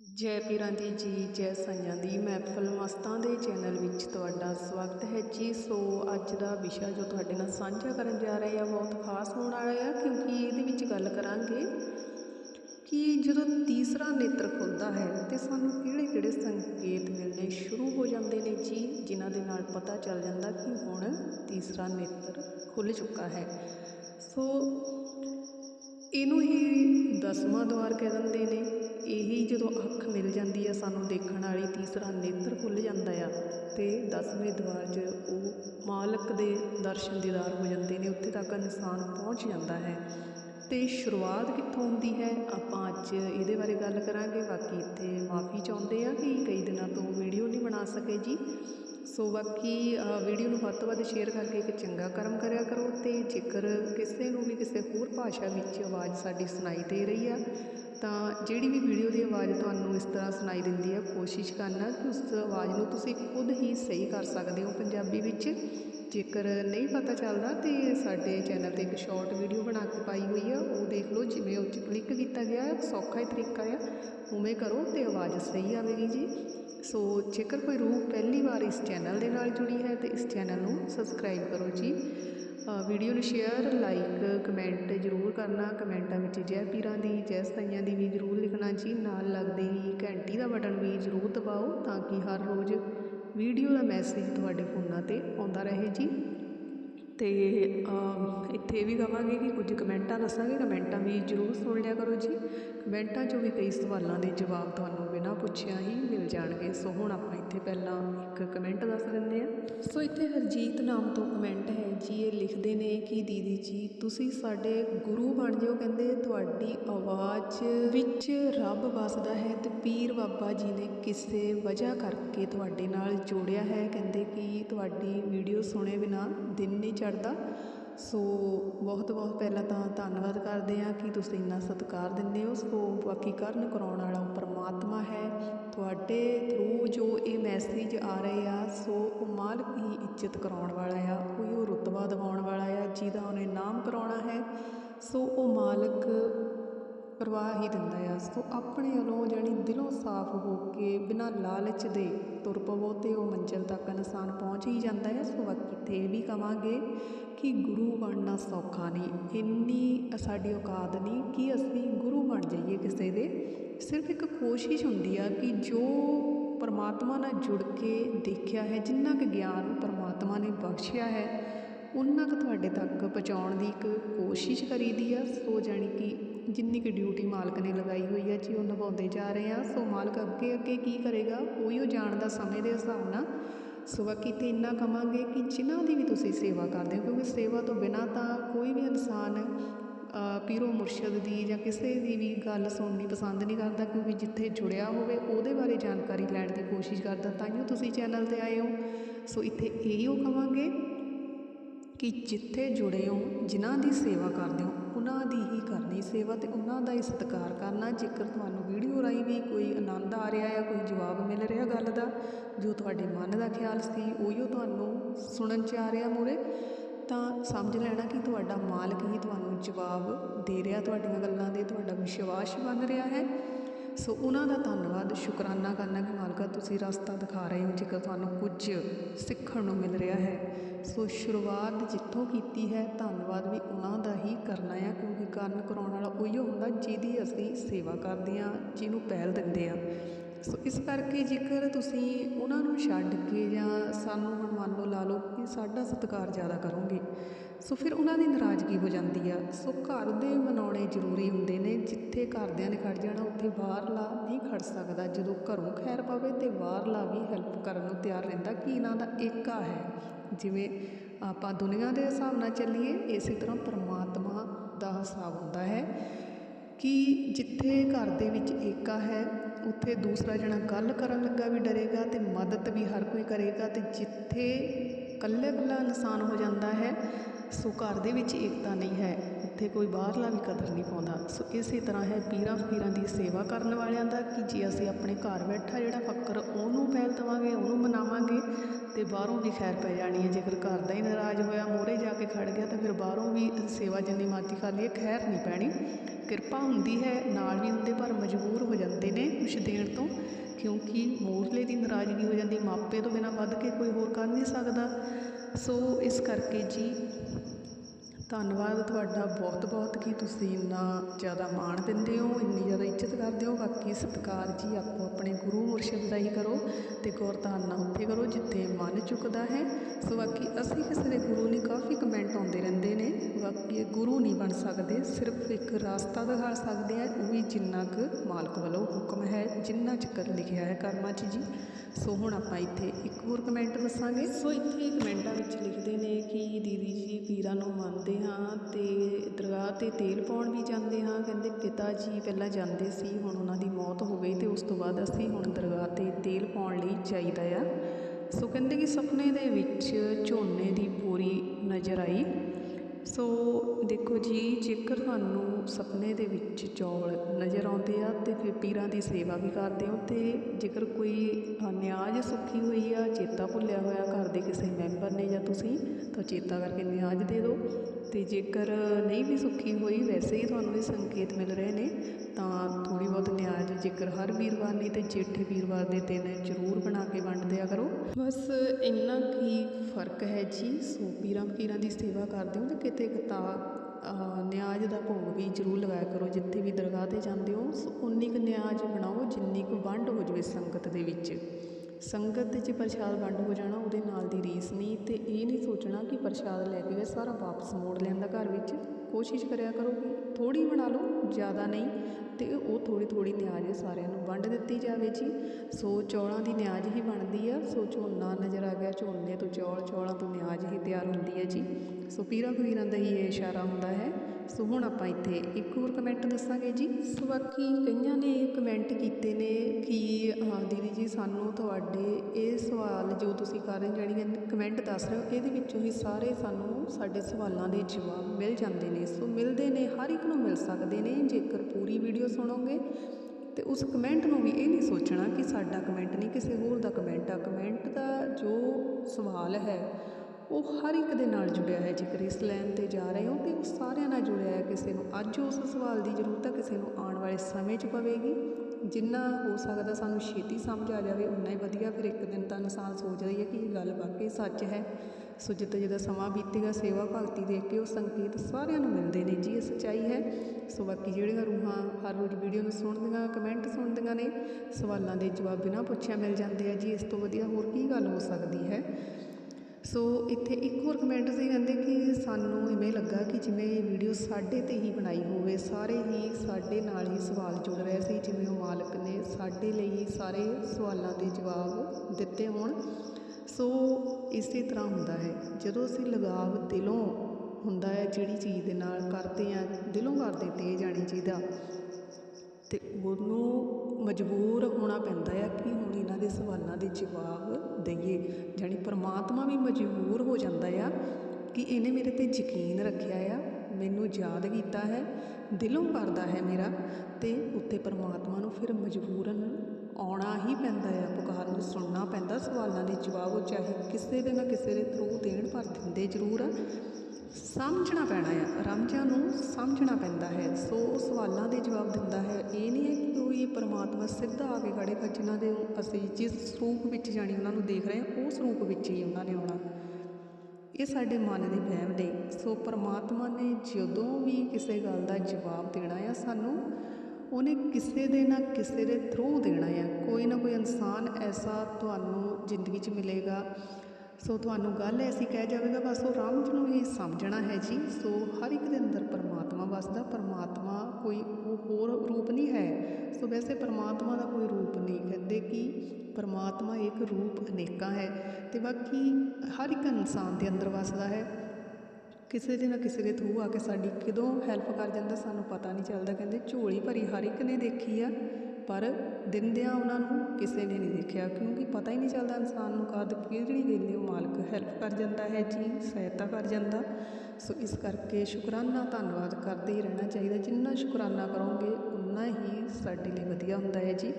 ਜੈ ਪੀਰਾਂ ਦੀ ਜੀ, ਜੈ ਸਾਈਆਂ ਦੀ। ਮਹਿਫਲ ਮਸਤਾਂ ਦੇ ਚੈਨਲ ਵਿੱਚ ਤੁਹਾਡਾ ਸਵਾਗਤ ਹੈ ਜੀ। ਸੋ ਅੱਜ ਦਾ ਵਿਸ਼ਾ ਜੋ ਤੁਹਾਡੇ ਨਾਲ ਸਾਂਝਾ ਕਰਨ ਜਾ ਰਹੇ ਆ ਬਹੁਤ ਖਾਸ ਹੋਣ ਵਾਲਾ ਆ ਕਿਉਂਕਿ ਇਹਦੇ ਵਿੱਚ ਗੱਲ ਕਰਾਂਗੇ ਕਿ ਜਦੋਂ ਤੀਸਰਾ ਨੇਤਰ ਖੁੱਲਦਾ ਹੈ, ਤੇ ਸਾਨੂੰ ਕਿਹੜੇ ਕਿਹੜੇ ਸੰਕੇਤ ਮਿਲਣੇ ਸ਼ੁਰੂ ਹੋ ਜਾਂਦੇ ਨੇ ਜੀ, ਜਿਨ੍ਹਾਂ ਦੇ ਨਾਲ ਪਤਾ ਚੱਲ ਜਾਂਦਾ ਕਿ ਹੁਣ ਤੀਸਰਾ ਨੇਤਰ ਖੁੱਲ ਚੁੱਕਾ ਹੈ। ਸੋ ਇਹਨੂੰ ਹੀ ਦਸਵਾਂ ਦੁਆਰ ਕਹਿ ਦਿੰਦੇ ਨੇ। ਅੱਖ ਜਾਂਦੀ ਆ, ਸਾਨੂੰ ਦੇਖਣ ਵਾਲੀ ਤੀਸਰਾ ਨੇਤਰ ਖੁੱਲ੍ਹ ਜਾਂਦਾ ਆ ਅਤੇ ਦਸਵੇਂ ਦੁਆਰ 'ਚ ਉਹ ਮਾਲਕ ਦੇ ਦਰਸ਼ਨ ਦੀਦਾਰ ਹੋ ਜਾਂਦੇ ਨੇ, ਉੱਥੇ ਤੱਕ ਇਨਸਾਨ ਪਹੁੰਚ ਜਾਂਦਾ ਹੈ। ਅਤੇ ਸ਼ੁਰੂਆਤ ਕਿੱਥੋਂ ਹੁੰਦੀ ਹੈ? ਆਪਾਂ ਅੱਜ ਇਹਦੇ ਬਾਰੇ ਗੱਲ ਕਰਾਂਗੇ। ਬਾਕੀ ਇੱਥੇ ਮਾਫੀ ਚਾਹੁੰਦੇ ਆ ਕਿ ਕਈ ਦਿਨਾਂ ਤੋਂ ਵੀਡੀਓ ਨਹੀਂ ਬਣਾ ਸਕੇ ਜੀ। ਸੋ ਬਾਕੀ ਵੀਡੀਓ ਨੂੰ ਵੱਧ ਤੋਂ ਵੱਧ ਸ਼ੇਅਰ ਕਰਕੇ ਇੱਕ ਚੰਗਾ ਕਰਮ ਕਰਿਆ ਕਰੋ ਅਤੇ ਜੇਕਰ ਕਿਸੇ ਨੂੰ ਵੀ ਕਿਸੇ ਹੋਰ ਭਾਸ਼ਾ ਵਿੱਚ ਆਵਾਜ਼ ਸਾਡੀ ਸੁਣਾਈ ਦੇ ਰਹੀ ਆ ਜਿਹੜੀ ਵੀ ਵੀਡੀਓ ਦੀ ਆਵਾਜ਼ ਤੁਹਾਨੂੰ ਇਸ ਤਰ੍ਹਾਂ ਸੁਣਾਈ ਦਿੰਦੀ ਹੈ, ਕੋਸ਼ਿਸ਼ ਕਰਨਾ ਕਿ ਉਸ ਆਵਾਜ਼ ਨੂੰ ਤੁਸੀਂ ਖੁਦ ਹੀ ਸਹੀ ਕਰ ਸਕਦੇ ਹੋ ਪੰਜਾਬੀ ਵਿੱਚ। ਜੇਕਰ ਨਹੀਂ ਪਤਾ ਚੱਲਦਾ ਤੇ ਸਾਡੇ ਚੈਨਲ ਤੇ ਇੱਕ ਸ਼ਾਰਟ ਵੀਡੀਓ ਬਣਾ ਕੇ ਪਾਈ ਹੋਈ ਆ, ਉਹ ਦੇਖ ਲਓ ਜਿਵੇਂ ਉਹ 'ਚ ਕਲਿੱਕ ਕੀਤਾ ਗਿਆ, ਸੌਖਾ ਹੀ ਤਰੀਕਾ ਆ। ਉਵੇਂ ਕਰੋ ਤੇ ਆਵਾਜ਼ ਸਹੀ ਆਵੇਗੀ ਜੀ। ਸੋ ਜੇਕਰ ਕੋਈ ਰੂਹ ਪਹਿਲੀ ਵਾਰ ਇਸ ਚੈਨਲ ਦੇ ਨਾਲ ਜੁੜੀ ਹੈ ਤੇ ਇਸ ਚੈਨਲ ਨੂੰ ਸਬਸਕ੍ਰਾਈਬ ਕਰੋ ਜੀ। ਵੀਡੀਓ ਨੂੰ ਸ਼ੇਅਰ, ਲਾਈਕ, ਕਮੈਂਟ ਜ਼ਰੂਰ ਕਰਨਾ। ਕਮੈਂਟਾਂ ਵਿੱਚ ਜੈ ਪੀਰਾਂ ਦੀ, ਜੈ ਸਾਈਆਂ ਦੀ ਵੀ ਜ਼ਰੂਰ ਲਿਖਣਾ ਜੀ। ਨਾਲ ਲੱਗਦੇ ਹੀ ਘੰਟੀ ਦਾ ਬਟਨ ਵੀ ਜ਼ਰੂਰ ਦਬਾਓ ਤਾਂ ਕਿ ਹਰ ਰੋਜ਼ ਵੀਡੀਓ ਦਾ ਮੈਸੇਜ ਤੁਹਾਡੇ ਫੋਨਾਂ ਤੇ ਆਉਂਦਾ ਰਹੇ ਜੀ। ਤੇ ਇੱਥੇ ਇਹ ਵੀ ਕਹਾਂਗੇ ਕਿ ਕੁਝ ਕਮੈਂਟਾਂ ਦੱਸਾਂਗੇ। ਕਮੈਂਟਾਂ ਵੀ ਜ਼ਰੂਰ ਸੁਣ ਲਿਆ ਕਰੋ ਜੀ। ਕਮੈਂਟਾਂ 'ਚੋਂ ਵੀ ਕਈ ਸਵਾਲਾਂ ਦੇ ਜਵਾਬ ਤੁਹਾਨੂੰ ਬਿਨਾਂ ਪੁੱਛਿਆ ਹੀ ਮਿਲ ਜਾਣਗੇ। ਸੋ ਹੁਣ ਆਪਾਂ ਇੱਥੇ ਪਹਿਲਾਂ ਇੱਕ ਕਮੈਂਟ ਦੱਸ ਦਿੰਦੇ ਆ ਸੋ ਇੱਥੇ ਹਰਜੀਤ ਨਾਮ ਤੋਂ ਕਮੈਂਟ ਹੈ। ਜੀ, ਇਹ ਲਿਖਦੇ ਨੇ ਕਿ, ਦੀਦੀ ਜੀ, ਤੁਸੀਂ ਸਾਡੇ ਗੁਰੂ ਬਣ ਜਾਓ। ਕਹਿੰਦੇ, ਤੁਹਾਡੀ ਆਵਾਜ਼ ਵਿੱਚ ਰੱਬ ਵਸਦਾ ਹੈ ਤੇ ਪੀਰ ਬਾਬਾ ਜੀ ਨੇ ਕਿਸੇ ਵਜ੍ਹਾ ਕਰਕੇ ਤੁਹਾਡੇ ਨਾਲ ਜੋੜਿਆ ਹੈ। ਕਹਿੰਦੇ ਕਿ ਤੁਹਾਡੀ ਵੀਡੀਓ ਸੁਣੇ ਬਿਨਾ ਦਿਨ ਨਹੀਂ ਚੜਦਾ ਸੋ ਬਹੁਤ ਬਹੁਤ ਪਹਿਲਾਂ ਤਾਂ ਧੰਨਵਾਦ ਕਰਦੇ ਹਾਂ ਕਿ ਤੁਸੀਂ ਇੰਨਾ ਸਤਿਕਾਰ ਦਿੰਦੇ ਹੋ। ਸੋ ਬਾਕੀ ਕਰਨ ਕਰਾਉਣ ਵਾਲਾ ਉਹ ਪਰਮਾਤਮਾ ਹੈ। ਤੁਹਾਡੇ ਥਰੂ ਜੋ ਇਹ ਮੈਸੇਜ ਆ ਰਹੇ ਆ, ਸੋ ਉਹ ਮਾਲਕ ਹੀ ਇੱਜ਼ਤ ਕਰਾਉਣ ਵਾਲਾ ਆ, ਕੋਈ ਉਹ ਰੁਤਬਾ ਦਿਵਾਉਣ ਵਾਲਾ ਆ, ਜਿਹਦਾ ਉਹਨੇ ਨਾਮ ਕਰਾਉਣਾ ਹੈ। ਸੋ ਉਹ ਮਾਲਕ ਕਰਵਾ ਹੀ ਦਿੰਦਾ ਆ। ਸੋ ਆਪਣੇ ਵੱਲੋਂ ਜਾਣੀ ਦਿਲੋਂ ਸਾਫ਼ ਹੋ ਕੇ ਬਿਨਾਂ ਲਾਲਚ ਦੇ ਤੁਰ ਪਵੋ ਅਤੇ ਉਹ ਮੰਜ਼ਿਲ ਤੱਕ ਇਨਸਾਨ ਪਹੁੰਚ ਹੀ ਜਾਂਦਾ ਆ। ਸੋ ਬਾਕੀ ਤੇ ਇਹ ਵੀ ਕਵਾਂਗੇ ਕਿ ਗੁਰੂ ਬਣਨਾ ਸੌਖਾ ਨਹੀਂ। ਇੰਨੀ ਸਾਡੀ ਔਕਾਤ ਨਹੀਂ ਕਿ ਅਸੀਂ ਗੁਰੂ ਬਣ ਜਾਈਏ ਕਿਸੇ ਦੇ। ਸਿਰਫ ਇੱਕ ਕੋਸ਼ਿਸ਼ ਹੁੰਦੀ ਆ ਕਿ ਜੋ ਪਰਮਾਤਮਾ ਨਾਲ ਜੁੜ ਕੇ ਦੇਖਿਆ ਹੈ, ਜਿੰਨਾ ਕੁ ਗਿਆਨ ਪਰਮਾਤਮਾ ਨੇ ਬਖਸ਼ਿਆ ਹੈ ਉਨਾਂ ਕੁ ਤੁਹਾਡੇ ਤੱਕ ਪਹੁੰਚਾਉਣ ਦੀ ਇੱਕ ਕੋਸ਼ਿਸ਼ ਕਰੀਦੀ ਆ, ਸੋ ਜਾਣੀ ਕਿ ਜਿੰਨੀ ਕੁ ਡਿਊਟੀ ਮਾਲਕ ਨੇ ਲਗਾਈ ਹੋਈ ਹੈ ਜੀ ਉਹ ਨਿਭਾਉਂਦੇ ਜਾ ਰਹੇ ਆ। ਸੋ ਮਾਲਕ ਅੱਗੇ ਅੱਗੇ ਕੀ ਕਰੇਗਾ, ਉਹੀ ਉਹ ਜਾਣਦਾ ਸਮੇਂ ਦੇ ਹਿਸਾਬ ਨਾਲ ਸੋ ਬਾਕੀ ਤੇ ਇੰਨਾ ਕਵਾਂਗੇ ਕਿ ਜਿਨ੍ਹਾਂ ਦੀ ਵੀ ਤੁਸੀਂ ਸੇਵਾ ਕਰਦੇ ਹੋ, ਕਿਉਂਕਿ ਸੇਵਾ ਤੋਂ ਬਿਨਾਂ ਤਾਂ ਕੋਈ ਵੀ ਇਨਸਾਨ ਪੀਰੋ ਮੁਰਸ਼ਦ ਦੀ ਜਾਂ ਕਿਸੇ ਦੀ ਵੀ ਗੱਲ ਸੁਣਨੀ ਪਸੰਦ ਨਹੀਂ ਕਰਦਾ, ਕਿਉਂਕਿ ਜਿੱਥੇ ਜੁੜਿਆ ਹੋਵੇ ਉਹਦੇ ਬਾਰੇ ਜਾਣਕਾਰੀ ਲੈਣ ਦੀ ਕੋਸ਼ਿਸ਼ ਕਰਦਾ, ਤਾਂ ਹੀ ਤੁਸੀਂ ਚੈਨਲ ਤੇ ਆਏ ਹੋ। ਸੋ ਇੱਥੇ ਇਹੀ ਉਹ ਕਵਾਂਗੇ ਕਿ ਜਿੱਥੇ ਜੁੜੇ ਹੋ, ਜਿਨ੍ਹਾਂ ਦੀ ਸੇਵਾ ਕਰਦੇ ਹੋ, ਉਹਨਾਂ ਦੀ ਹੀ ਕਰਨੀ ਸੇਵਾ ਅਤੇ ਉਹਨਾਂ ਦਾ ਹੀ ਸਤਿਕਾਰ ਕਰਨਾ। ਜੇਕਰ ਤੁਹਾਨੂੰ ਵੀਡੀਓ ਰਾਹੀਂ ਵੀ ਕੋਈ ਆਨੰਦ ਆ ਰਿਹਾ ਹੈ ਕੋਈ ਜਵਾਬ ਮਿਲ ਰਿਹਾ ਗੱਲ ਦਾ, ਜੋ ਤੁਹਾਡੇ ਮਨ ਦਾ ਖਿਆਲ ਸੀ, ਉਹੀਓ ਤੁਹਾਨੂੰ ਸੁਣਨ 'ਚ ਆ ਰਿਹਾ ਮੂਰੇ ਤਾਂ ਸਮਝ ਲੈਣਾ ਕਿ ਤੁਹਾਡਾ ਮਾਲਕ ਹੀ ਤੁਹਾਨੂੰ ਜਵਾਬ ਦੇ ਰਿਹਾ ਤੁਹਾਡੀਆਂ ਗੱਲਾਂ ਦੇ, ਤੁਹਾਡਾ ਵਿਸ਼ਵਾਸ ਬਣ ਰਿਹਾ ਹੈ। ਸੋ ਉਹਨਾਂ ਦਾ ਧੰਨਵਾਦ, ਸ਼ੁਕਰਾਨਾ ਕਰਨਾ ਕਿ ਮਾਲਕਾ ਤੁਸੀਂ ਰਸਤਾ ਦਿਖਾ ਰਹੇ ਹੋ, ਜੇਕਰ ਤੁਹਾਨੂੰ ਕੁਝ ਸਿੱਖਣ ਨੂੰ ਮਿਲ ਰਿਹਾ ਹੈ। ਸੋ ਸ਼ੁਰੂਆਤ ਜਿੱਥੋਂ ਕੀਤੀ ਹੈ, ਧੰਨਵਾਦ ਵੀ ਉਹਨਾਂ ਦਾ ਹੀ ਕਰਨਾ ਆ, ਕਿਉਂਕਿ ਕਰਨ ਕਰਾਉਣ ਵਾਲਾ ਉਹੀਓ ਹੁੰਦਾ ਜਿਹਦੀ ਅਸੀਂ ਸੇਵਾ ਕਰਦੇ ਹਾਂ, ਜਿਹਨੂੰ ਪਹਿਲ ਦਿੰਦੇ ਹਾਂ। ਸੋ ਇਸ ਕਰਕੇ ਜੇਕਰ ਤੁਸੀਂ ਉਹਨਾਂ ਨੂੰ ਛੱਡ ਕੇ ਜਾਂ ਸਾਨੂੰ ਹੁਣ ਮੰਨ ਲਓ ਲਾ ਲਓ ਕਿ ਸਾਡਾ ਸਤਿਕਾਰ ਜ਼ਿਆਦਾ ਕਰੋਗੇ ਸੋ ਫਿਰ ਉਹਨਾਂ ਦੀ ਨਾਰਾਜ਼ਗੀ ਹੋ ਜਾਂਦੀ ਆ। ਸੋ ਘਰ ਦੇ ਮਨਾਉਣੇ ਜ਼ਰੂਰੀ ਹੁੰਦੇ ਨੇ। ਜਿੱਥੇ ਘਰਦਿਆਂ ਨੇ ਖੜ੍ਹ ਜਾਣਾ, ਉੱਥੇ ਬਾਹਰਲਾ ਨਹੀਂ ਖੜ੍ਹ ਸਕਦਾ। ਜਦੋਂ ਘਰੋਂ ਖੈਰ ਪਵੇ ਤਾਂ ਬਾਹਰਲਾ ਵੀ ਹੈਲਪ ਕਰਨ ਨੂੰ ਤਿਆਰ ਰਹਿੰਦਾ। ਕਿ ਇਹਨਾਂ ਦਾ ਏਕਾ ਹੈ? ਜਿਵੇਂ ਆਪਾਂ ਦੁਨੀਆ ਦੇ ਹਿਸਾਬ ਨਾਲ ਚੱਲੀਏ, ਇਸੇ ਤਰ੍ਹਾਂ ਪਰਮਾਤਮਾ ਦਾ ਹਿਸਾਬ ਹੁੰਦਾ ਹੈ ਕਿ ਜਿੱਥੇ ਘਰ ਦੇ ਵਿੱਚ ਏਕਾ ਹੈ, ਉੱਥੇ ਦੂਸਰਾ ਜਣਾ ਗੱਲ ਕਰਨ ਲੱਗਾ ਵੀ ਡਰੇਗਾ ਤੇ ਮਦਦ ਵੀ ਹਰ ਕੋਈ ਕਰੇਗਾ ਤੇ ਜਿੱਥੇ ਇਕੱਲੇ ਇਕੱਲਾ ਇਨਸਾਨ ਹੋ ਜਾਂਦਾ ਹੈ ਸੋ ਘਰ ਦੇ ਵਿੱਚ ਏਕਤਾ ਨਹੀਂ ਹੈ, ਉੱਥੇ ਕੋਈ ਬਾਹਰਲਾ ਵੀ ਕਦਰ ਨਹੀਂ ਪਾਉਂਦਾ। ਸੋ ਇਸੇ ਤਰ੍ਹਾਂ ਹੈ ਪੀਰਾਂ ਫਕੀਰਾਂ ਦੀ ਸੇਵਾ ਕਰਨ ਵਾਲਿਆਂ ਦਾ ਕਿ ਜੇ ਅਸੀਂ ਆਪਣੇ ਘਰ ਬੈਠਾ ਜਿਹੜਾ ਫੱਕਰ ਉਹਨੂੰ ਫੈਲ ਦੇਵਾਂਗੇ, ਉਹਨੂੰ ਮਨਾਵਾਂਗੇ ਤੇ ਬਾਹਰੋਂ ਵੀ ਖੈਰ ਪੈ ਜਾਣੀ ਹੈ। ਜੇਕਰ ਘਰ ਦਾ ਹੀ ਨਾਰਾਜ਼ ਹੋਇਆ, ਮੋਹਰੇ ਜਾ ਕੇ ਖੜ ਗਿਆ ਤਾਂ ਫਿਰ ਬਾਹਰੋਂ ਵੀ ਸੇਵਾ ਜਿੰਨੀ ਮਰਜ਼ੀ ਕਰ ਲਈਏ, ਖੈਰ ਨਹੀਂ ਪੈਣੀ। ਕਿਰਪਾ ਹੁੰਦੀ ਹੈ, ਨਾਲ ਵੀ ਹੁੰਦੇ ਪਰ ਮਜਬੂਰ ਹੋ ਜਾਂਦੇ ਨੇ ਕੁਛ ਦੇਣ ਤੋਂ, ਕਿਉਂਕਿ ਮੋਰਲੇ ਦੀ ਨਾਰਾਜ਼ਗੀ ਹੋ ਜਾਂਦੀ, ਮਾਪੇ ਤੋਂ ਬਿਨਾਂ ਵੱਧ ਕੇ ਕੋਈ ਹੋਰ ਕਰ ਨਹੀਂ ਸਕਦਾ। ਸੋ ਇਸ ਕਰਕੇ ਜੀ। ਧੰਨਵਾਦ ਤੁਹਾਡਾ ਬਹੁਤ ਬਹੁਤ ਕਿ ਤੁਸੀਂ ਇੰਨਾ ਜ਼ਿਆਦਾ ਮਾਣ ਦਿੰਦੇ ਹੋ, ਇੰਨੀ ਜ਼ਿਆਦਾ ਇੱਜ਼ਤ ਕਰਦੇ ਹੋ। ਬਾਕੀ ਸਤਿਕਾਰ ਜੀ ਆਪੋ ਆਪਣੇ ਗੁਰੂ ਮੁਰਸ਼ਿਦ ਦਾ ਹੀ ਕਰੋ ਤੇ ਗੁਰਧਾਰਨਾ ਉੱਥੇ ਕਰੋ ਜਿੱਥੇ ਮਨ ਚੁੱਕਦਾ ਹੈ। ਸੋ ਬਾਕੀ ਅਸੀਂ ਕਿਸੇ ਦੇ ਗੁਰੂ ਨਹੀਂ, ਕਾਫੀ ਕਮੈਂਟ ਆਉਂਦੇ ਰਹਿੰਦੇ ਨੇ। ਬਾਕੀ ਇਹ ਗੁਰੂ ਨਹੀਂ ਬਣ ਸਕਦੇ, ਸਿਰਫ ਇੱਕ ਰਾਸਤਾ ਦਿਖਾ ਸਕਦੇ ਆ, ਉਹ ਵੀ ਜਿੰਨਾ ਕੁ ਮਾਲਕ ਵੱਲੋਂ ਹੁਕਮ ਹੈ, ਜਿੰਨਾ ਚੱਕਰ ਲਿਖਿਆ ਹੈ ਕਰਮਾਂ 'ਚ ਜੀ। ਸੋ ਹੁਣ ਆਪਾਂ ਇੱਥੇ ਇੱਕ ਹੋਰ ਕਮੈਂਟ ਦੱਸਾਂਗੇ। ਸੋ ਇੱਥੇ ਕਮੈਂਟਾਂ ਵਿੱਚ ਲਿਖਦੇ ਨੇ ਕਿ ਦੀਦੀ ਜੀ, ਪੀਰਾਂ ਨੂੰ ਮੰਨਦੇ ਹਾਂ ਤੇ ਦਰਗਾਹ ਤੇ ਤੇਲ ਪਾਉਣ ਵੀ ਜਾਂਦੇ ਹਾਂ। ਕਹਿੰਦੇ ਪਿਤਾ ਜੀ ਪਹਿਲਾਂ ਜਾਂਦੇ ਸੀ, ਹੁਣ ਉਹਨਾਂ ਦੀ ਮੌਤ ਹੋ ਗਈ ਅਤੇ ਉਸ ਤੋਂ ਬਾਅਦ ਅਸੀਂ ਹੁਣ ਦਰਗਾਹ ਤੇ ਤੇਲ ਪਾਉਣ ਲਈ ਚਾਹੀਦਾ ਆ। ਸੋ ਕਹਿੰਦੇ ਕਿ ਸੁਪਨੇ ਦੇ ਵਿੱਚ ਝੋਨੇ ਦੀ ਪੂਰੀ ਨਜ਼ਰ ਆਈ। ਸੋ ਦੇਖੋ ਜੀ, ਜੇਕਰ ਤੁਹਾਨੂੰ ਸੁਪਨੇ ਦੇ ਵਿੱਚ ਚੌਲ ਨਜ਼ਰ ਆਉਂਦੇ ਆ ਅਤੇ ਫਿਰ ਪੀਰਾਂ ਦੀ ਸੇਵਾ ਵੀ ਕਰਦੇ ਹੋ ਅਤੇ ਜੇਕਰ ਕੋਈ ਨਿਆਜ਼ ਸੁੱਖੀ ਹੋਈ ਆ, ਚੇਤਾ ਭੁੱਲਿਆ ਹੋਇਆ ਘਰ ਦੇ ਕਿਸੇ ਮੈਂਬਰ ਨੇ ਜਾਂ ਤੁਸੀਂ, ਤਾਂ ਚੇਤਾ ਕਰਕੇ ਨਿਆਜ਼ ਦੇ ਦਿਓ। ਅਤੇ ਜੇਕਰ ਨਹੀਂ ਵੀ ਸੁੱਖੀ ਹੋਈ, ਵੈਸੇ ਹੀ ਤੁਹਾਨੂੰ ਇਹ ਸੰਕੇਤ ਮਿਲ ਰਹੇ ਨੇ ਤਾਂ ਥੋੜ੍ਹੀ ਬਹੁਤ ਨਿਆਜ਼ ਜੇਕਰ ਹਰ ਵੀਰਵਾਰ ਨਹੀਂ ਤੇ ਜੇਠੇ ਵੀਰਵਾਰ ਦੇ ਦਿਨ ਜ਼ਰੂਰ ਬਣਾ ਕੇ ਵੰਡ ਦਿਆ ਕਰੋ। ਬਸ ਇੰਨਾ ਕੀ ਫ਼ਰਕ ਹੈ ਜੀ ਸੋ ਪੀਰਾਂ ਫਕੀਰਾਂ ਦੀ ਸੇਵਾ ਕਰਦੇ ਹੋ ਤੇ ਕਿਤੇ ਕਿਤਾ ਨਿਆਜ਼ ਦਾ ਭੋਗ ਵੀ ਜ਼ਰੂਰ ਲਗਾਇਆ ਕਰੋ, ਜਿੱਥੇ ਵੀ ਦਰਗਾਹ ਤੇ ਜਾਂਦੇ ਹੋ, ਸੋ ਉਨੀ ਕੁ ਨਿਆਜ਼ ਬਣਾਓ ਜਿੰਨੀ ਕੁ ਵੰਡ ਹੋ ਜਾਵੇ ਸੰਗਤ ਦੇ ਵਿੱਚ। ਸੰਗਤ ਦੇ ਜੇ ਪ੍ਰਸ਼ਾਦ ਵੰਡ ਹੋ ਜਾਣਾ, ਉਹਦੇ ਨਾਲ ਦੀ ਰੀਸ ਨਹੀਂ ਤੇ ਇਹ ਨਹੀਂ ਸੋਚਣਾ ਕਿ ਪ੍ਰਸ਼ਾਦ ਲੈ ਕੇ ਗਏ ਸਾਰਾ ਵਾਪਸ ਮੋੜ ਲੈਣ ਦਾ ਘਰ ਵਿੱਚ। ਕੋਸ਼ਿਸ਼ ਕਰਿਆ ਕਰੋ ਕਿ ਥੋੜੀ ਬਣਾ ਲਓ ਜ਼ਿਆਦਾ ਨਹੀਂ ਅਤੇ ਉਹ ਥੋੜ੍ਹੀ ਥੋੜ੍ਹੀ ਨਿਆਜ਼ ਸਾਰਿਆਂ ਨੂੰ ਵੰਡ ਦਿੱਤੀ ਜਾਵੇ ਜੀ। ਸੋ ਚੌਲਾਂ ਦੀ ਨਿਆਜ਼ ਹੀ ਬਣਦੀ ਆ। ਸੋ ਝੋਨਾ ਨਜ਼ਰ ਆ ਗਿਆ ਝੋਨੇ ਤੋਂ ਚੌਲ, ਚੌਲਾਂ ਤੋਂ ਨਿਆਜ਼ ਹੀ ਤਿਆਰ ਹੁੰਦੀ ਹੈ ਜੀ। ਸੋ ਪੀਰਾਂ ਫਕੀਰਾਂ ਦਾ ਹੀ ਇਹ ਇਸ਼ਾਰਾ ਹੁੰਦਾ ਹੈ। ਸੋ ਹੁਣ ਆਪਾਂ ਇੱਥੇ ਇੱਕ ਹੋਰ ਕਮੈਂਟ ਦੱਸਾਂਗੇ ਜੀ। ਸੋ ਬਾਕੀ ਕਈਆਂ ਨੇ ਇਹ ਕਮੈਂਟ ਕੀਤੇ ਨੇ ਕਿ ਹਾਂ ਦੀਦੀ ਜੀ, ਸਾਨੂੰ ਤੁਹਾਡੇ ਇਹ ਸਵਾਲ ਜੋ ਤੁਸੀਂ ਕਰ ਰਹੇ ਜਿਹੜੀਆਂ ਕਮੈਂਟ ਦੱਸ ਰਹੇ ਹੋ, ਇਹਦੇ ਵਿੱਚੋਂ ਹੀ ਸਾਰੇ ਸਾਨੂੰ ਸਾਡੇ ਸਵਾਲਾਂ ਦੇ ਜਵਾਬ ਮਿਲ ਜਾਂਦੇ ਨੇ। ਸੋ ਮਿਲਦੇ ਨੇ, ਹਰ ਇੱਕ ਨੂੰ ਮਿਲ ਸਕਦੇ ਨੇ। ਜੇਕਰ ਪੂਰੀ ਵੀਡੀਓ ਸੁਣੋਗੇ, ਤੇ ਉਸ ਕਮੈਂਟ ਨੂੰ ਵੀ ਇਹ ਨਹੀਂ ਸੋਚਣਾ ਕਿ ਸਾਡਾ ਕਮੈਂਟ ਨਹੀਂ ਕਿਸੇ ਹੋਰ ਦਾ ਕਮੈਂਟ ਆ। ਕਮੈਂਟ ਦਾ ਜੋ ਸਵਾਲ ਹੈ, ਉਹ ਹਰ ਇੱਕ ਦੇ ਨਾਲ ਜੁੜਿਆ ਹੈ। ਜੇਕਰ ਇਸ ਲਾਈਨ ਤੇ ਜਾ ਰਹੇ ਹੋ, ਤੇ ਉਹ ਸਾਰਿਆਂ ਨਾਲ ਜੁੜਿਆ ਹੈ। ਕਿਸੇ ਨੂੰ ਅੱਜ ਉਸ ਸਵਾਲ ਦੀ ਜ਼ਰੂਰਤ ਹੈ ਕਿਸੇ ਨੂੰ ਆਉਣ ਵਾਲੇ ਸਮੇਂ 'ਚ ਪਵੇਗੀ। ਜਿੰਨਾ ਹੋ ਸਕਦਾ ਸਾਨੂੰ ਛੇਤੀ ਸਮਝ ਆ ਜਾਵੇ ਉਨਾ ਹੀ ਵਧੀਆ। ਫਿਰ ਇੱਕ ਦਿਨ ਤਾਂ ਇਨਸਾਨ ਸੋਚਦਾ ਹੀ ਹੈ ਕਿ ਇਹ ਗੱਲ ਵਾਕਈ ਸੱਚ ਹੈ। ਸੋ ਜਿੱਦਾਂ ਜਿੱਦਾਂ ਸਮਾਂ ਬੀਤੇਗਾ, ਸੇਵਾ ਭਗਤੀ ਦੇਖ ਕੇ ਉਹ ਸੰਕੇਤ ਸਾਰਿਆਂ ਨੂੰ ਮਿਲਦੇ ਨੇ ਜੀ, ਇਹ ਸੱਚਾਈ ਹੈ। ਸੋ ਬਾਕੀ ਜਿਹੜੀਆਂ ਰੂਹਾਂ ਹਰ ਰੋਜ਼ ਵੀਡੀਓ ਨੂੰ ਸੁਣਦੀਆਂ, ਕਮੈਂਟ ਸੁਣਦੀਆਂ ਨੇ, ਸਵਾਲਾਂ ਦੇ ਜਵਾਬ ਬਿਨਾਂ ਪੁੱਛਿਆ ਮਿਲ ਜਾਂਦੇ ਆ ਜੀ। ਇਸ ਤੋਂ ਵਧੀਆ ਹੋਰ ਕੀ ਗੱਲ ਹੋ ਸਕਦੀ ਹੈ? ਸੋ ਇੱਥੇ ਇੱਕ ਹੋਰ ਕਮੈਂਟ ਸੀ, ਕਹਿੰਦੇ ਕਿ ਸਾਨੂੰ ਇਵੇਂ ਲੱਗਾ ਕਿ ਜਿਵੇਂ ਇਹ ਵੀਡੀਓ ਸਾਡੇ ਤੇ ਹੀ ਬਣਾਈ ਹੋਵੇ, ਸਾਰੇ ਹੀ ਸਾਡੇ ਨਾਲ ਹੀ ਸਵਾਲ ਜੁੜ ਰਹੇ ਸੀ, ਜਿਵੇਂ ਉਹ ਮਾਲਕ ਨੇ ਸਾਡੇ ਲਈ ਹੀ ਸਾਰੇ ਸਵਾਲਾਂ ਦੇ ਜਵਾਬ ਦਿੱਤੇ ਹੋਣ। ਸੋ ਇਸੇ ਤਰ੍ਹਾਂ ਹੁੰਦਾ ਹੈ, ਜਦੋਂ ਅਸੀਂ ਲਗਾਵ ਦਿਲੋਂ ਹੁੰਦਾ ਹੈ, ਜਿਹੜੀ ਚੀਜ਼ ਦੇ ਨਾਲ ਕਰਦੇ ਆ ਦਿਲੋਂ ਕਰਦੇ ਤੇ ਜਾਣੀ ਚਾਹੀਦਾ। ਤੇ ਉਹਨੂੰ ਮਜਬੂਰ ਹੋਣਾ ਪੈਂਦਾ ਆ ਕਿ ਹੁਣ ਇਹਨਾਂ ਦੇ ਸਵਾਲਾਂ ਦੇ ਜਵਾਬ ਦਈਏ। ਜਾਣੀ ਪਰਮਾਤਮਾ ਵੀ ਮਜਬੂਰ ਹੋ ਜਾਂਦਾ ਆ ਕਿ ਇਹਨੇ ਮੇਰੇ ਤੇ ਯਕੀਨ ਰੱਖਿਆ ਆ, ਮੈਨੂੰ ਯਾਦ ਕੀਤਾ ਹੈ, ਦਿਲੋਂ ਕਰਦਾ ਹੈ ਮੇਰਾ ਤੇ ਉੱਤੇ ਪਰਮਾਤਮਾ ਨੂੰ ਫਿਰ ਮਜਬੂਰਨ ਆਉਣਾ ਹੀ ਪੈਂਦਾ ਆ, ਪੁਕਾਰ ਨੂੰ ਸੁਣਨਾ ਪੈਂਦਾ, ਸਵਾਲਾਂ ਦੇ ਜਵਾਬ ਉਹ ਚਾਹੇ ਕਿਸੇ ਦੇ ਨਾ ਕਿਸੇ ਦੇ ਥਰੂ ਦੇਣ ਪਰ ਦਿੰਦੇ ਜ਼ਰੂਰ ਆ। ਸਮਝਣਾ ਪੈਣਾ ਆ। ਰਾਮਜਾ ਨੂੰ ਸਮਝਣਾ ਪੈਂਦਾ ਹੈ। ਸੋ ਉਹ ਸਵਾਲਾਂ ਦੇ ਜਵਾਬ ਦਿੰਦਾ ਹੈ। ਇਹ ਨਹੀਂ ਹੈ ਕਿ ਕੋਈ ਪਰਮਾਤਮਾ ਸਿੱਧਾ ਆ ਕੇ ਖੜੇ ਕਰ ਜਿਨ੍ਹਾਂ ਦੇ ਅਸੀਂ ਜਿਸ ਸਰੂਪ ਵਿੱਚ ਜਾਣੀ ਉਹਨਾਂ ਨੂੰ ਦੇਖ ਰਹੇ ਹਾਂ, ਉਸ ਰੂਪ ਵਿੱਚ ਹੀ ਉਹਨਾਂ ਨੇ ਆਉਣਾ। ਇਹ ਸਾਡੇ ਮਨ ਦੇ ਵਹਿਮ ਨੇ। ਸੋ ਪਰਮਾਤਮਾ ਨੇ ਜਦੋਂ ਵੀ ਕਿਸੇ ਗੱਲ ਦਾ ਜਵਾਬ ਦੇਣਾ ਆ ਸਾਨੂੰ, ਉਹਨੇ ਕਿਸੇ ਦੇ ਨਾ ਕਿਸੇ ਦੇ ਥਰੂ ਦੇਣਾ ਆ। ਕੋਈ ਨਾ ਕੋਈ ਇਨਸਾਨ ਐਸਾ ਤੁਹਾਨੂੰ ਜ਼ਿੰਦਗੀ 'ਚ ਮਿਲੇਗਾ ਸੋ ਤੁਹਾਨੂੰ ਗੱਲ ਐਸੀ ਕਹਿ ਜਾਵੇਗਾ, ਬਸ ਉਹ ਰਾਮ ਜੀ ਨੂੰ ਹੀ ਸਮਝਣਾ ਹੈ ਜੀ। ਸੋ ਹਰ ਇੱਕ ਦੇ ਅੰਦਰ ਪਰਮਾਤਮਾ ਵਸਦਾ, ਪਰਮਾਤਮਾ ਕੋਈ ਉਹ ਹੋਰ ਰੂਪ ਨਹੀਂ ਹੈ। ਸੋ ਵੈਸੇ ਪਰਮਾਤਮਾ ਦਾ ਕੋਈ ਰੂਪ ਨਹੀਂ ਕਹਿੰਦੇ ਕਿ ਪਰਮਾਤਮਾ ਇੱਕ ਰੂਪ ਅਨੇਕਾਂ ਹੈ ਤੇ ਬਾਕੀ ਹਰ ਇੱਕ ਇਨਸਾਨ ਦੇ ਅੰਦਰ ਵਸਦਾ ਹੈ। ਕਿਸੇ ਦੇ ਨਾ ਕਿਸੇ ਦੇ ਥਰੂ ਆ ਕੇ ਸਾਡੀ ਕਿਦੋਂ ਹੈਲਪ ਕਰ ਜਾਂਦਾ ਸਾਨੂੰ ਪਤਾ ਨਹੀਂ ਚੱਲਦਾ। ਕਹਿੰਦੇ ਝੋਲੀ ਭਰੀ ਹਰ ਇੱਕ ਨੇ ਦੇਖੀ ਆ, ਪਰ ਦਿੰਦਿਆਂ ਉਹਨਾਂ ਨੂੰ ਕਿਸੇ ਨੇ ਨਹੀਂ ਦੇਖਿਆ, ਕਿਉਂਕਿ ਪਤਾ ਹੀ ਨਹੀਂ ਚੱਲਦਾ ਇਨਸਾਨ ਨੂੰ ਕਦ ਕਿਹੜੀ ਵੇਲੇ ਉਹ ਮਾਲਕ ਹੈਲਪ ਕਰ ਜਾਂਦਾ ਹੈ, ਜੀ ਸਹਾਇਤਾ ਕਰ ਜਾਂਦਾ। ਸੋ ਇਸ ਕਰਕੇ ਸ਼ੁਕਰਾਨਾ, ਧੰਨਵਾਦ ਕਰਦੇ ਹੀ ਰਹਿਣਾ ਚਾਹੀਦਾ। ਜਿੰਨਾ ਸ਼ੁਕਰਾਨਾ ਕਰੋਗੇ, ਉਨਾ ਹੀ ਸਾਡੇ ਲਈ ਵਧੀਆ ਹੁੰਦਾ ਹੈ ਜੀ।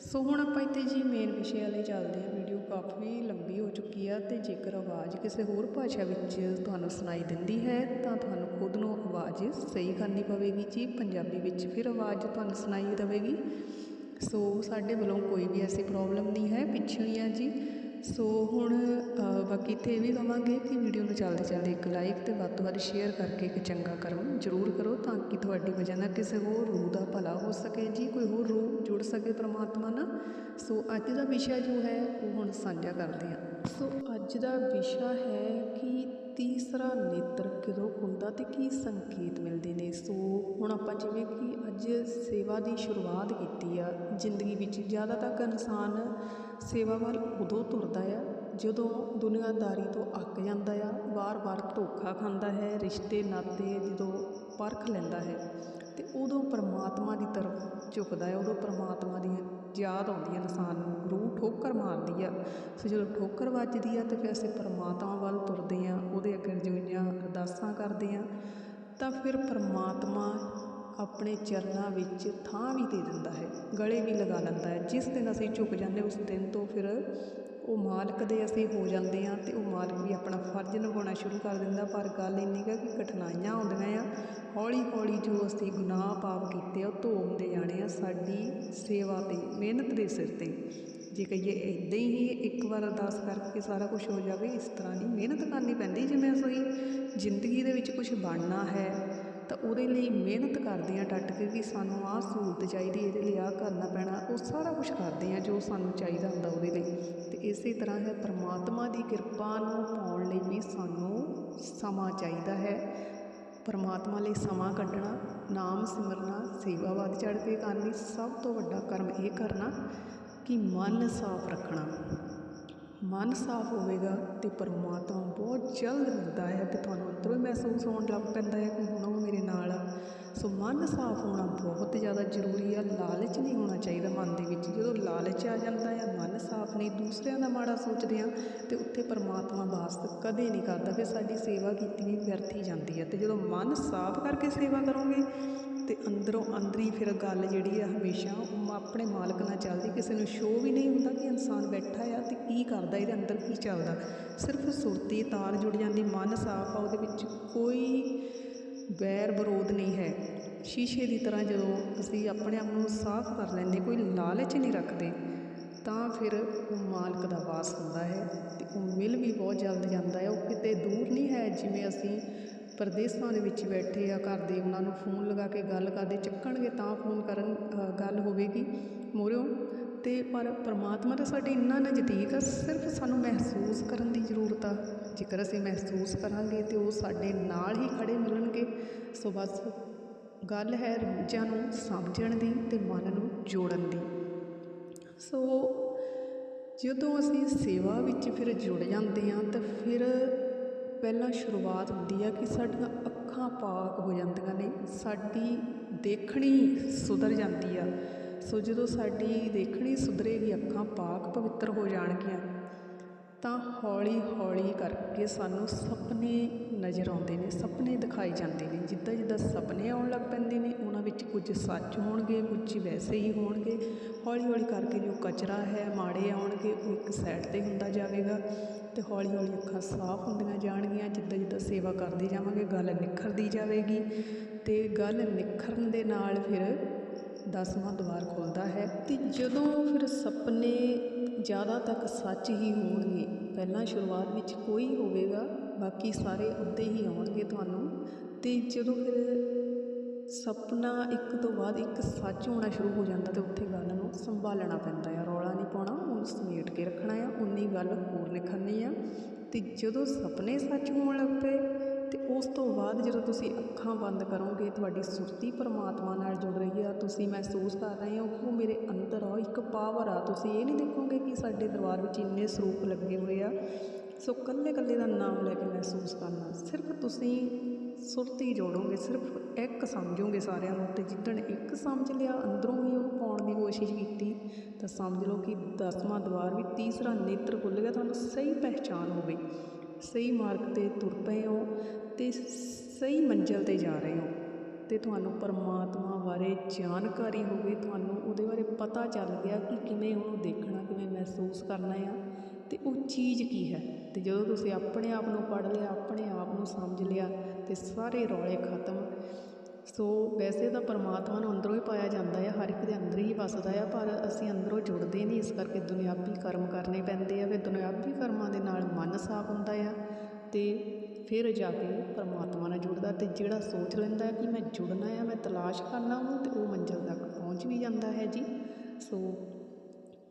ਸੋ ਹੁਣ ਆਪਾਂ ਇੱਥੇ ਜੀ ਮੇਨ ਵਿਸ਼ੇ ਵਾਲੇ ਚੱਲਦੇ ਹਾਂ। ਵੀਡੀਓ ਕਾਫੀ ਲੰਬੀ ਹੋ ਚੁੱਕੀ ਆ ਤੇ ਜੇਕਰ ਆਵਾਜ਼ ਕਿਸੇ ਹੋਰ ਭਾਸ਼ਾ ਵਿੱਚ ਤੁਹਾਨੂੰ ਸੁਣਾਈ ਦਿੰਦੀ ਹੈ, ਤਾਂ ਤੁਹਾਨੂੰ ਖੁਦ ਨੂੰ ਆਵਾਜ਼ ਸਹੀ ਕਰਨੀ ਪਵੇਗੀ ਜੀ। ਪੰਜਾਬੀ ਵਿੱਚ ਫਿਰ ਆਵਾਜ਼ ਤੁਹਾਨੂੰ ਸੁਣਾਈ ਦੇਵੇਗੀ। ਸੋ ਸਾਡੇ ਵੱਲੋਂ ਕੋਈ ਵੀ ਐਸੀ ਪ੍ਰੋਬਲਮ ਨਹੀਂ ਹੈ, ਪਿੱਛੇ ਹੀ ਆ ਜੀ। ਸੋ ਹੁਣ ਬਾਕੀ ਇੱਥੇ ਇਹ ਵੀ ਕਵਾਂਗੇ ਕਿ ਵੀਡੀਓ ਨੂੰ ਚੱਲਦੇ ਚੱਲਦੇ ਇੱਕ ਲਾਈਕ ਤੇ ਵੱਧ ਤੋਂ ਵੱਧ ਸ਼ੇਅਰ ਕਰਕੇ ਇੱਕ ਚੰਗਾ ਕਰੋ ਜ਼ਰੂਰ ਕਰੋ ਤਾਂ ਕਿ ਤੁਹਾਡੀ ਵਜ੍ਹਾ ਨਾਲ ਕਿਸੇ ਹੋਰ ਰੂਹ ਦਾ ਭਲਾ ਹੋ ਸਕੇ ਜੀ, ਕੋਈ ਹੋਰ ਰੂਹ ਜੁੜ ਸਕੇ ਪ੍ਰਮਾਤਮਾ ਨਾਲ। ਸੋ ਅੱਜ ਦਾ ਵਿਸ਼ਾ ਜੋ ਹੈ, ਉਹ ਹੁਣ ਸਾਂਝਾ ਕਰਦੇ ਹਾਂ। ਸੋ ਅੱਜ ਦਾ ਵਿਸ਼ਾ ਹੈ ਕਿ ਤੀਸਰਾ ਨੇਤਰ ਕਦੋਂ ਖੁੱਲਦਾ ਅਤੇ ਕੀ ਸੰਕੇਤ ਮਿਲਦੇ ਨੇ? ਸੋ ਹੁਣ ਆਪਾਂ ਜਿਵੇਂ ਕਿ ਅੱਜ ਸੇਵਾ ਦੀ ਸ਼ੁਰੂਆਤ ਕੀਤੀ ਆ, ਜ਼ਿੰਦਗੀ ਵਿੱਚ ਜ਼ਿਆਦਾਤਰ ਇਨਸਾਨ ਸੇਵਾ ਵੱਲ ਉਦੋਂ ਤੁਰਦਾ ਆ ਜਦੋਂ ਦੁਨੀਆਦਾਰੀ ਤੋਂ ਅੱਕ ਜਾਂਦਾ ਆ, ਵਾਰ-ਵਾਰ ਧੋਖਾ ਖਾਂਦਾ ਹੈ, ਰਿਸ਼ਤੇ, ਨਾਤੇ ਜਦੋਂ ਪਰਖ ਲੈਂਦਾ ਹੈ ਤੇ ਉਦੋਂ ਪਰਮਾਤਮਾ ਦੀ ਤਰਫ ਝੁਕਦਾ ਹੈ, ਉਦੋਂ ਪਰਮਾਤਮਾ ਦੀ ਯਾਦ ਆਉਂਦੀ ਹੈ, ਇਨਸਾਨ ਨੂੰ, ਰੂਹ ਠੋਕਰ ਮਾਰਦੀ ਆ ਸੋ ਜਦੋਂ ਠੋਕਰ ਵੱਜਦੀ ਆ ਤਾਂ ਫਿਰ ਅਸੀਂ ਪਰਮਾਤਮਾ ਵੱਲ ਤੁਰਦੇ ਆ ਉਹਦੇ ਅੱਗੇ ਜਿਹੀਆਂ ਅਰਦਾਸਾਂ ਕਰਦੇ ਆ ਤਾਂ ਫਿਰ ਪਰਮਾਤਮਾ ਆਪਣੇ ਚਰਨਾਂ ਵਿੱਚ ਥਾਂ ਵੀ ਦੇ ਦਿੰਦਾ ਹੈ, ਗਲੇ ਵੀ ਲਗਾ ਲੈਂਦਾ ਹੈ। ਜਿਸ ਦਿਨ ਅਸੀਂ ਝੁਕ ਜਾਂਦੇ ਉਸ ਦਿਨ ਤੋਂ ਫਿਰ ਉਹ ਮਾਲਕ ਦੇ ਅਸੀਂ ਹੋ ਜਾਂਦੇ ਹਾਂ ਅਤੇ ਉਹ ਮਾਲਕ ਵੀ ਆਪਣਾ ਫਰਜ਼ ਨਿਭਾਉਣਾ ਸ਼ੁਰੂ ਕਰ ਦਿੰਦਾ, ਪਰ ਗੱਲ ਇੰਨੀ ਕੁ ਕਿ ਕਠਿਨਾਈਆਂ ਆਉਂਦੀਆਂ ਆ। ਹੌਲੀ ਹੌਲੀ ਜੋ ਅਸੀਂ ਗੁਨਾਹ ਪਾਪ ਕੀਤੇ ਆ, ਉਹ ਧੋ ਹੁੰਦੇ ਜਾਣੇ ਆ ਸਾਡੀ ਸੇਵਾ ਤੇ, ਮਿਹਨਤ ਦੇ ਸਿਰ ਤੇ। ਜੇ ਕਹੀਏ ਇਦਾਂ ਹੀ ਇੱਕ ਵਾਰ ਅਰਦਾਸ ਕਰਕੇ ਸਾਰਾ ਕੁਝ ਹੋ ਜਾਵੇ, ਇਸ ਤਰ੍ਹਾਂ ਨਹੀਂ, ਮਿਹਨਤ ਕਰਨੀ ਪੈਂਦੀ ਜਿਵੇਂ ਅਸੀਂ ਜ਼ਿੰਦਗੀ ਦੇ ਵਿੱਚ ਕੁਝ ਬਣਨਾ ਹੈ ਤਾਂ ਉਹਦੇ ਲਈ ਮਿਹਨਤ ਕਰਦੇ ਆ ਡਟ ਕੇ ਕਿ ਸਾਨੂੰ ਆਹ ਸਹੂਲਤ ਚਾਹੀਦੀ ਇਹਦੇ ਲਈ ਆਹ ਕਰਨਾ ਪੈਣਾ, ਉਹ ਸਾਰਾ ਕੁਝ ਕਰਦੇ ਆ ਜੋ ਸਾਨੂੰ ਚਾਹੀਦਾ ਹੁੰਦਾ ਉਹਦੇ ਲਈ। ਤੇ ਇਸੇ ਤਰ੍ਹਾਂ ਹੈ, ਪਰਮਾਤਮਾ ਦੀ ਕਿਰਪਾ ਨੂੰ ਪਾਉਣ ਲਈ ਵੀ ਸਾਨੂੰ ਸਮਾਂ ਚਾਹੀਦਾ ਹੈ। ਪਰਮਾਤਮਾ ਲਈ ਸਮਾਂ ਕੱਢਣਾ, ਨਾਮ ਸਿਮਰਨਾ ਸੇਵਾ ਵੱਧ ਚੜ੍ਹ ਕੇ ਕਰਨੀ, ਸਭ ਤੋਂ ਵੱਡਾ ਕਰਮ ਇਹ ਕਰਨਾ ਕਿ ਮਨ ਸਾਫ਼ ਰੱਖਣਾ। ਮਨ ਸਾਫ਼ ਹੋਵੇਗਾ ਅਤੇ ਪਰਮਾਤਮਾ ਬਹੁਤ ਜਲਦ ਮਿਲਦਾ ਹੈ ਅਤੇ ਤੁਹਾਨੂੰ ਅੰਦਰੋਂ ਹੀ ਮਹਿਸੂਸ ਹੋਣ ਲੱਗ ਪੈਂਦਾ ਹੈ ਕਿ ਹੁਣ ਉਹ ਮੇਰੇ ਨਾਲ ਆ। ਸੋ ਮਨ ਸਾਫ਼ ਹੋਣਾ ਬਹੁਤ ਜ਼ਿਆਦਾ ਜ਼ਰੂਰੀ ਆ, ਲਾਲਚ ਨਹੀਂ ਹੋਣਾ ਚਾਹੀਦਾ ਮਨ ਦੇ ਵਿੱਚ। ਜਦੋਂ ਲਾਲਚ ਆ ਜਾਂਦਾ ਹੈ ਮਨ ਸਾਫ਼ ਨਹੀਂ, ਦੂਸਰਿਆਂ ਦਾ ਮਾੜਾ ਸੋਚਦੇ ਆ ਤੇ ਉੱਥੇ ਪਰਮਾਤਮਾ ਵਾਸ ਕਦੇ ਨਹੀਂ ਕਰਦਾ। ਫਿਰ ਸਾਡੀ ਸੇਵਾ ਕੀਤੀ ਵੀ ਵਿਅਰਥ ਹੀ ਜਾਂਦੀ ਹੈ ਤੇ ਜਦੋਂ ਮਨ ਸਾਫ਼ ਕਰਕੇ ਸੇਵਾ ਕਰੋਗੇ ਅਤੇ ਅੰਦਰੋਂ ਅੰਦਰੀ ਫਿਰ ਗੱਲ ਜਿਹੜੀ ਆ ਹਮੇਸ਼ਾ ਉਹ ਆਪਣੇ ਮਾਲਕ ਨਾਲ ਚੱਲਦੀ, ਕਿਸੇ ਨੂੰ ਸ਼ੋਅ ਵੀ ਨਹੀਂ ਹੁੰਦਾ ਕਿ ਇਨਸਾਨ ਬੈਠਾ ਆ ਤੇ ਕੀ ਕਰਦਾ, ਇਹਦੇ ਅੰਦਰ ਕੀ ਚੱਲਦਾ। ਸਿਰਫ ਸੁਰਤੀ, ਤਾਰ ਜੁੜ ਜਾਂਦੀ, ਮਨ ਸਾਫ਼ ਆ, ਉਹਦੇ ਵਿੱਚ ਕੋਈ ਵੈਰ ਵਿਰੋਧ ਨਹੀਂ ਹੈ। ਸ਼ੀਸ਼ੇ ਦੀ ਤਰ੍ਹਾਂ ਜਦੋਂ ਅਸੀਂ ਆਪਣੇ ਆਪ ਨੂੰ ਸਾਫ਼ ਕਰ ਲੈਂਦੇ, ਕੋਈ ਲਾਲਚ ਨਹੀਂ ਰੱਖਦੇ, ਤਾਂ ਫਿਰ ਉਹ ਮਾਲਕ ਦਾ ਵਾਸ ਹੁੰਦਾ ਹੈ ਤੇ ਉਹ ਮਿਲ ਵੀ ਬਹੁਤ ਜਲਦ ਜਾਂਦਾ ਹੈ। ਉਹ ਕਿਤੇ ਦੂਰ ਨਹੀਂ ਹੈ, ਜਿਵੇਂ ਅਸੀਂ ਪ੍ਰਦੇਸਾਂ ਦੇ ਵਿੱਚ ਬੈਠੇ ਆ, ਘਰ ਦੇ ਉਹਨਾਂ ਨੂੰ ਫੋਨ ਲਗਾ ਕੇ ਗੱਲ ਕਰਦੇ, ਚੱਕਣਗੇ ਤਾਂ ਫੋਨ ਕਰਨ ਗੱਲ ਹੋਵੇਗੀ, ਮੋਰਿਓ। ਅਤੇ ਪਰ ਪਰਮਾਤਮਾ ਤਾਂ ਸਾਡੇ ਇੰਨਾ ਨਜ਼ਦੀਕ ਆ, ਸਿਰਫ ਸਾਨੂੰ ਮਹਿਸੂਸ ਕਰਨ ਦੀ ਜ਼ਰੂਰਤ ਆ। ਜੇਕਰ ਅਸੀਂ ਮਹਿਸੂਸ ਕਰਾਂਗੇ ਤੇ ਉਹ ਸਾਡੇ ਨਾਲ ਹੀ ਖੜੇ ਮਿਲਣਗੇ, ਸੋ ਬਸ ਗੱਲ ਹੈ ਰੂਜਾਂ ਨੂੰ ਸਮਝਣ ਦੀ ਤੇ ਮਨ ਨੂੰ ਜੋੜਨ ਦੀ। ਸੋ ਜਦੋਂ ਅਸੀਂ ਸੇਵਾ ਵਿੱਚ ਫਿਰ ਜੁੜ ਜਾਂਦੇ ਹਾਂ, ਤਾਂ ਫਿਰ ਪਹਿਲਾਂ ਸ਼ੁਰੂਆਤ ਹੁੰਦੀ ਆ ਕਿ ਸਾਡੀਆਂ ਅੱਖਾਂ ਪਾਕ ਹੋ ਜਾਂਦੀਆਂ ਨੇ, ਸਾਡੀ ਦੇਖਣੀ ਸੁਧਰ ਜਾਂਦੀ ਆ। ਸੋ ਜਦੋਂ ਸਾਡੀ ਦੇਖਣੀ ਸੁਧਰੇਗੀ, ਅੱਖਾਂ ਪਾਕ ਪਵਿੱਤਰ ਹੋ ਜਾਣਗੀਆਂ, ਤਾਂ ਹੌਲੀ ਹੌਲੀ ਕਰਕੇ ਸਾਨੂੰ ਸੁਪਨੇ ਨਜ਼ਰ ਆਉਂਦੇ ਨੇ, ਸੁਪਨੇ ਦਿਖਾਈ ਜਾਂਦੇ ਨੇ। ਜਿੱਦਾਂ ਜਿੱਦਾਂ ਸੁਪਨੇ ਆਉਣ ਲੱਗ ਪੈਂਦੇ ਨੇ, ਉਹਨਾਂ ਵਿੱਚ ਕੁਝ ਸੱਚ ਹੋਣਗੇ, ਕੁਝ ਵੈਸੇ ਹੀ ਹੋਣਗੇ। ਹੌਲੀ ਹੌਲੀ ਕਰਕੇ ਜੋ ਕਚਰਾ ਹੈ, ਮਾੜੇ ਆਉਣਗੇ, ਉਹ ਇੱਕ ਸਾਈਡ ਤੇ ਹੁੰਦਾ ਜਾਵੇਗਾ। ਅਤੇ ਹੌਲੀ ਹੌਲੀ ਅੱਖਾਂ ਸਾਫ਼ ਹੁੰਦੀਆਂ ਜਾਣਗੀਆਂ, ਜਿੱਦਾਂ ਜਿੱਦਾਂ ਸੇਵਾ ਕਰਦੇ ਜਾਵਾਂਗੇ, ਗੱਲ ਨਿਖਰਦੀ ਜਾਵੇਗੀ ਅਤੇ ਗੱਲ ਨਿਖਰਨ ਦੇ ਨਾਲ ਫਿਰ ਦਸਵਾਂ ਦੁਆਰ ਖੁੱਲ੍ਹਦਾ ਹੈ ਅਤੇ ਜਦੋਂ ਫਿਰ ਸੁਪਨੇ ਜ਼ਿਆਦਾ ਤੱਕ ਸੱਚ ਹੀ ਹੋਣਗੇ, ਪਹਿਲਾਂ ਸ਼ੁਰੂਆਤ ਵਿੱਚ ਕੋਈ ਹੋਵੇਗਾ, ਬਾਕੀ ਸਾਰੇ ਉੱਤੇ ਹੀ ਆਉਣਗੇ ਤੁਹਾਨੂੰ ਅਤੇ ਜਦੋਂ ਫਿਰ ਸੁਪਨਾ ਇੱਕ ਤੋਂ ਬਾਅਦ ਇੱਕ ਸੱਚ ਹੋਣਾ ਸ਼ੁਰੂ ਹੋ ਜਾਂਦਾ ਤੇ ਉੱਥੇ ਗੱਲ ਨੂੰ ਸੰਭਾਲਣਾ ਪੈਂਦਾ ਆ ਰੌਲਾ ਨਹੀਂ ਪਾਉਣਾ ਉਹਨੂੰ ਸਮੇਟ ਕੇ ਰੱਖਣਾ ਆ ਉਨੀ ਗੱਲ ਹੋਰ ਲਿਖਣੀ ਆ। ਤੇ ਜਦੋਂ ਸੁਪਨੇ ਸੱਚ ਹੋਣ ਲੱਗ ਪਏ, ਤੇ ਉਸ ਤੋਂ ਬਾਅਦ ਜਦੋਂ ਤੁਸੀਂ ਅੱਖਾਂ ਬੰਦ ਕਰੋਗੇ, ਤੁਹਾਡੀ ਸੁਰਤੀ ਪਰਮਾਤਮਾ ਨਾਲ ਜੁੜ ਰਹੀ ਆ, ਤੁਸੀਂ ਮਹਿਸੂਸ ਕਰ ਰਹੇ ਹੋ ਕਿ ਉਹ ਮੇਰੇ ਅੰਦਰ ਆ ਇੱਕ ਪਾਵਰ ਆ, ਤੁਸੀਂ ਇਹ ਨਹੀਂ ਦੇਖੋਗੇ ਕਿ ਸਾਡੇ ਦਰਬਾਰ ਵਿੱਚ ਇੰਨੇ ਸਰੂਪ ਲੱਗੇ ਹੋਏ ਆ। ਸੋ ਕੱਲੇ ਕੱਲੇ ਦਾ ਨਾਮ ਲੈ ਕੇ ਮਹਿਸੂਸ ਕਰਨਾ, ਸਿਰਫ ਤੁਸੀਂ ਸੁਰਤੀ ਜੋੜੋਗੇ, ਸਿਰਫ ਇੱਕ ਸਮਝੋਗੇ ਸਾਰਿਆਂ ਨੂੰ ਤੇ ਜਿੱਦਣ ਇੱਕ ਸਮਝ ਲਿਆ, ਅੰਦਰੋਂ ਹੀ ਉਹਨੂੰ ਪਾਉਣ ਦੀ ਕੋਸ਼ਿਸ਼ ਕੀਤੀ, ਤਾਂ ਸਮਝ ਲਓ ਕਿ ਦਸਵਾਂ ਦੁਆਰ ਵੀ ਤੀਸਰਾ ਨੇਤਰ ਖੁੱਲ੍ਹ ਗਿਆ, ਤੁਹਾਨੂੰ ਸਹੀ ਪਹਿਚਾਨ ਹੋ ਗਈ। ਸਹੀ ਮਾਰਗ ਤੇ ਤੁਰ ਪਏ ਹੋ ਤੇ ਸਹੀ ਮੰਜ਼ਿਲ ਤੇ ਜਾ ਰਹੇ ਹੋ ਤੇ ਤੁਹਾਨੂੰ ਪਰਮਾਤਮਾ ਬਾਰੇ ਜਾਣਕਾਰੀ ਹੋ ਗਈ, ਤੁਹਾਨੂੰ ਉਹਦੇ ਬਾਰੇ ਪਤਾ ਚੱਲ ਗਿਆ ਕਿ ਕਿਵੇਂ ਉਹਨੂੰ ਦੇਖਣਾ, ਕਿਵੇਂ ਮਹਿਸੂਸ ਕਰਨਾ ਆ ਤੇ ਉਹ ਚੀਜ਼ ਕੀ ਹੈ? ਤੇ ਜਦੋਂ ਤੁਸੀਂ ਆਪਣੇ ਆਪ ਨੂੰ ਪੜ੍ਹ ਲਿਆ, ਆਪਣੇ ਆਪ ਨੂੰ ਸਮਝ ਲਿਆ ਅਤੇ ਸਾਰੇ ਰੌਲੇ ਖਤਮ। ਸੋ ਵੈਸੇ ਤਾਂ ਪਰਮਾਤਮਾ ਨੂੰ ਅੰਦਰੋਂ ਹੀ ਪਾਇਆ ਜਾਂਦਾ ਆ, ਹਰ ਇੱਕ ਦੇ ਅੰਦਰ ਹੀ ਵਸਦਾ ਆ, ਪਰ ਅਸੀਂ ਅੰਦਰੋਂ ਜੁੜਦੇ ਨਹੀਂ, ਇਸ ਕਰਕੇ ਦੁਨਿਆਵੀ ਕਰਮ ਕਰਨੇ ਪੈਂਦੇ ਆ। ਫਿਰ ਦੁਨਿਆਵੀ ਕਰਮਾਂ ਦੇ ਨਾਲ ਮਨ ਸਾਫ਼ ਹੁੰਦਾ ਆ ਤੇ ਫਿਰ ਜਾ ਕੇ ਪਰਮਾਤਮਾ ਨਾਲ ਜੁੜਦਾ ਤੇ ਜਿਹੜਾ ਸੋਚ ਲੈਂਦਾ ਕਿ ਮੈਂ ਜੁੜਨਾ ਆ, ਮੈਂ ਤਲਾਸ਼ ਕਰਨਾ ਉਹ ਤੇ ਉਹ ਮੰਜ਼ਿਲ ਤੱਕ ਪਹੁੰਚ ਵੀ ਜਾਂਦਾ ਹੈ ਜੀ। ਸੋ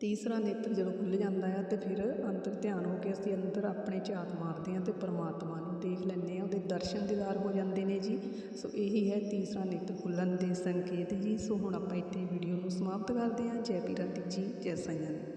ਤੀਸਰਾ ਨੇਤਰ ਜਦੋਂ ਖੁੱਲ੍ਹ ਜਾਂਦਾ ਆ ਤੇ ਫਿਰ ਅੰਤਰ ਧਿਆਨ ਹੋ ਕੇ ਅਸੀਂ ਅੰਦਰ ਆਪਣੇ ਝਾਤ ਮਾਰਦੇ ਹਾਂ ਅਤੇ ਪਰਮਾਤਮਾ ਨੂੰ ਦੇਖ ਲੈਂਦੇ ਹਾਂ, ਉਹਦੇ ਦਰਸ਼ਨ ਦੀਦਾਰ ਹੋ ਜਾਂਦੇ ਨੇ ਜੀ। ਸੋ ਇਹੀ ਹੈ ਤੀਸਰਾ ਨੇਤਰ ਖੁੱਲ੍ਹਣ ਦੇ ਸੰਕੇਤ ਜੀ। ਸੋ ਹੁਣ ਆਪਾਂ ਇੱਥੇ ਵੀਡੀਓ ਨੂੰ ਸਮਾਪਤ ਕਰਦੇ ਹਾਂ। ਜੈ ਪੀਰਾਂ ਦੀ ਜੀ, ਜੈ ਸਾਈਆਂ। ਦੀ